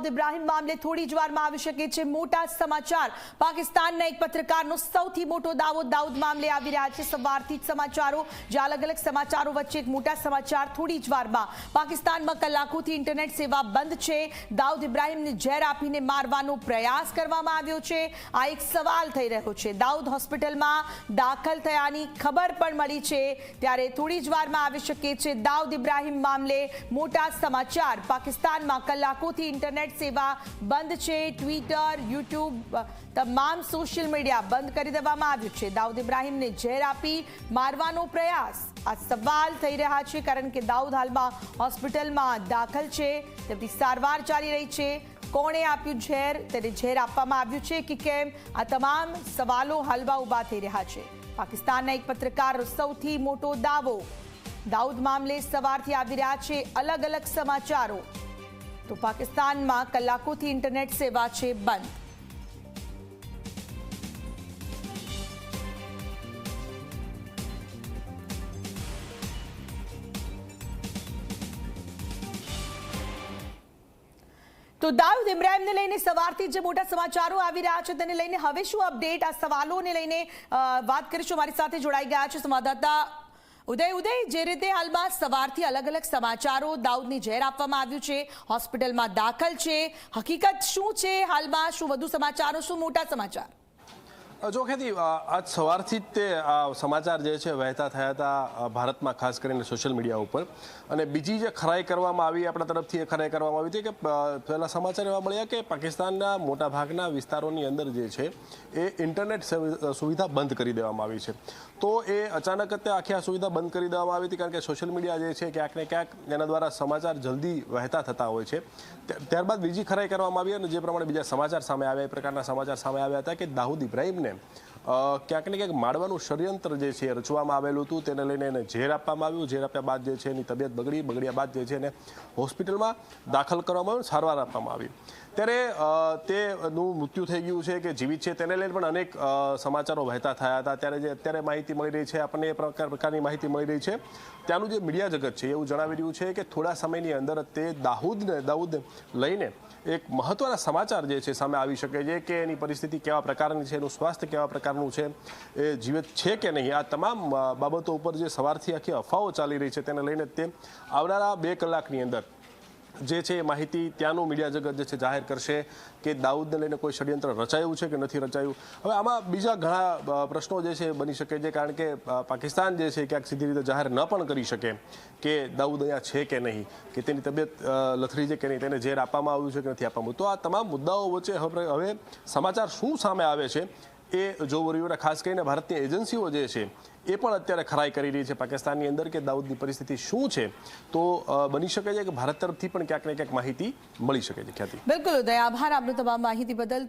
દાઉદ ઇબ્રાહિમ મામલે થોડી જ વારમાં આવી શકે છે. મોટા સમાચાર. પાકિસ્તાનના એક પત્રકારનો સૌથી મોટો દાવો દાઉદ મામલે આવી રહ્યા છે. સવારથી જ સમાચારો, જે અલગ અલગ સમાચારો વચ્ચે એક મોટા સમાચાર થોડી જ વારમાં. પાકિસ્તાનમાં કલાકોથી ઇન્ટરનેટ સેવા બંધ છે. દાઉદ ઇબ્રાહિમને ઝેર આપીને મારવાનો પ્રયાસ કરવામાં આવ્યો છે. આ એક સવાલ થઈ રહ્યો છે. દાઉદ હોસ્પિટલમાં દાખલ થયાની ખબર પણ મળી છે. ત્યારે થોડી જ વારમાં આવી શકે છે. દાઉદ ઇબ્રાહિમ મામલે મોટા સમાચાર. પાકિસ્તાનમાં કલાકોથી ઇન્ટરનેટ સેવા બંધ છે ટ્વિટર યુટ્યુબ તમામ સોશિયલ મીડિયા બંધ કરી દેવામાં આવ્યું છે. દાઉદ ઇબ્રાહિમને ઝેર આપી મારવાનો પ્રયાસ. આ સવાલ થઈ રહ્યા છે કારણ કે દાઉદ હાલમાં હોસ્પિટલમાં દાખલ છે. તેમની સારવાર ચાલી રહી છે. કોણે આપ્યું ઝેર? તેને ઝેર આપવામાં આવ્યું છે કે કેમ? આ તમામ સવાલો હાલમાં ઊભા થઈ રહ્યા છે. પાકિસ્તાનના એક પત્રકાર સૌથી મોટો દાવો. દાઉદ મામલે સવારથી આવી રહ્યા છે અલગ અલગ સમાચારો. તો પાકિસ્તાનમાં કલાકોથી ઇન્ટરનેટ સેવા છે બંધ. તો દાઉદ ઇબ્રાહીમને લઈને સવારથી જે મોટા સમાચારો આવી રહ્યા છે તેને લઈને હવે શું અપડેટ? આ સવાલોને લઈને વાત કરીશું. મારી સાથે જોડાઈ ગયા છે સંવાદદાતા ઉદય ઉદય, જે રીતે હાલમાં સવારથી અલગ અલગ સમાચારો દાઉદની ઝેર આપવામાં આવ્યું છે, હોસ્પિટલમાં દાખલ છે. હકીકત શું છે હાલમાં? શું વધુ સમાચારો? શું મોટા સમાચાર? જો ખેતી આજ સવારથી જ તે સમાચાર જે છે, વહેતા થયા હતા ભારતમાં ખાસ કરીને સોશિયલ મીડિયા ઉપર. અને બીજી જે ખરાઈ કરવામાં આવી, આપણા તરફથી એ ખરાઈ કરવામાં આવી હતી કે પહેલાં સમાચાર એવા મળ્યા કે પાકિસ્તાનના મોટાભાગના વિસ્તારોની અંદર જે છે, એ ઇન્ટરનેટ સેવ- સુવિધા બંધ કરી દેવામાં આવી છે. તો એ અચાનક જ તે આખી આ સુવિધા બંધ કરી દેવામાં આવી હતી કારણ કે સોશિયલ મીડિયા જે છે, ક્યાંક ને ક્યાંક એના દ્વારા સમાચાર જલ્દી વહેતા થતા હોય છે. ત્યાર- ત્યારબાદ બીજી ખરાઈ કરવામાં આવી અને જે પ્રમાણે બીજા સમાચાર સામે આવ્યા, એ પ્રકારના સમાચાર સામે આવ્યા હતા કે દાઉદ ઇબ્રાહિમને him. ક્યાંક ને ક્યાંક માળવાનું ષડયંત્ર જે છે રચવામાં આવેલું હતું, તેને લઈને એને ઝેર આપવામાં આવ્યું. ઝેર આપ્યા બાદ જે છે એની તબિયત બગડી. બગડ્યા બાદ જે છે એને હોસ્પિટલમાં દાખલ કરવામાં આવ્યું, સારવાર આપવામાં આવી. ત્યારે તેનું મૃત્યુ થઈ ગયું છે કે જીવિત છે, તેને લઈને પણ અનેક સમાચારો વહેતા થયા હતા. ત્યારે જે અત્યારે માહિતી મળી રહી છે, આપણને એ પ્રકાર, પ્રકારની માહિતી મળી રહી છે. ત્યાંનું જે મીડિયા જગત છે, એવું જણાવી રહ્યું છે કે થોડા સમયની અંદર તે દાઉદને, દાઉદ લઈને એક મહત્વના સમાચાર જે છે સામે આવી શકે છે કે એની પરિસ્થિતિ કેવા પ્રકારની છે, એનું સ્વાસ્થ્ય કેવા પ્રકારનું છે. એ જીવિત છે કે નહીં? આ તમામ બાબતો ઉપર જે સવારથી આખી અફવાઓ ચાલી રહી છે તેને લઈને તે આવનારા બે કલાકની અંદર જે છે એ માહિતી ત્યાંનું મીડિયા જગત જે છે જાહેર કરશે કે દાઉદને લઈને કોઈ ષડયંત્ર રચાયું છે કે નથી રચાયું? હવે આમાં બીજા ઘણા પ્રશ્નો જે છે બની શકે છે કારણ કે પાકિસ્તાન જે છે ક્યાંક સીધી રીતે જાહેર ન પણ કરી શકે કે દાઉદ અહીંયા છે કે નહીં, કે તેની તબિયત લથડી છે કે નહીં, તેને ઝેર આપવામાં આવ્યું છે કે નથી આપવામાં. તો આ તમામ મુદ્દાઓ વચ્ચે હવે સમાચાર શું સામે આવે છે એ જોવું રહ્યું ખાસ કરીને ભારતની એજન્સીઓ જે છે, એ પણ અત્યારે ખરાઈ કરી રહી છે. પાકિસ્તાનની અંદર કે દાઉદની પરિસ્થિતિ શું છે, તો બની શકે છે કે ભારત તરફથી પણ ક્યાંક ને ક્યાંક માહિતી મળી શકે છે ખ્યાતિ. બિલકુલ, ઉદય, આભાર આપનો તમામ માહિતી બદલ.